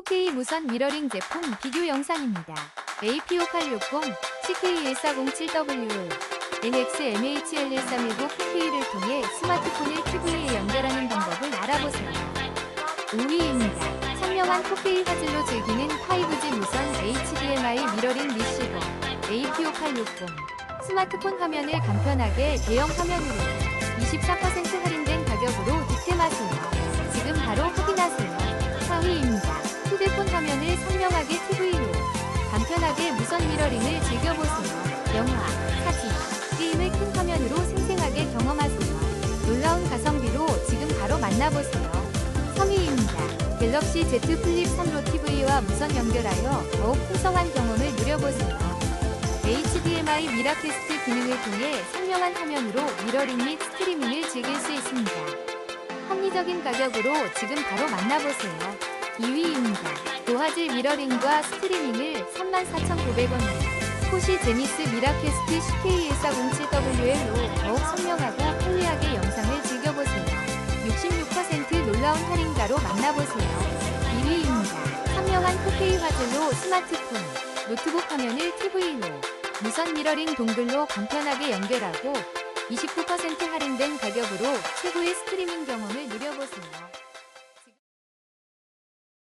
4K 무선 미러링 제품 비교 영상입니다. AP5860, CK1407W, NXMHL1319 4K를 통해 스마트폰을 TV에 연결하는 방법을 알아보세요. 5위입니다. 선명한 4K 화질로 즐기는 5G 무선 HDMI 미러링 리시버 AP5860 스마트폰 화면을 간편하게 대형 화면으로 24% 할인된 무선 미러링을 즐겨보세요. 영화, 사진, 게임을 큰 화면으로 생생하게 경험하세요. 놀라운 가성비로 지금 바로 만나보세요. 3위입니다. 갤럭시 Z 플립 3로 TV와 무선 연결하여 더욱 풍성한 경험을 누려보세요. HDMI 미라캐스트 기능을 통해 선명한 화면으로 미러링 및 스트리밍을 즐길 수 있습니다. 합리적인 가격으로 지금 바로 만나보세요. 2위입니다. 고화질 미러링과 스트리밍을 34,900원에 코시 제니스 미라캐스트 CK1407WL로 더욱 선명하고 편리하게 영상을 즐겨보세요. 66% 놀라운 할인가로 만나보세요. 1위입니다. 선명한 4K 화질로 스마트폰, 노트북 화면을 TV로 무선 미러링 동글로 간편하게 연결하고 29% 할인된 가격으로 최고의 스트리밍 경험을 누려보세요.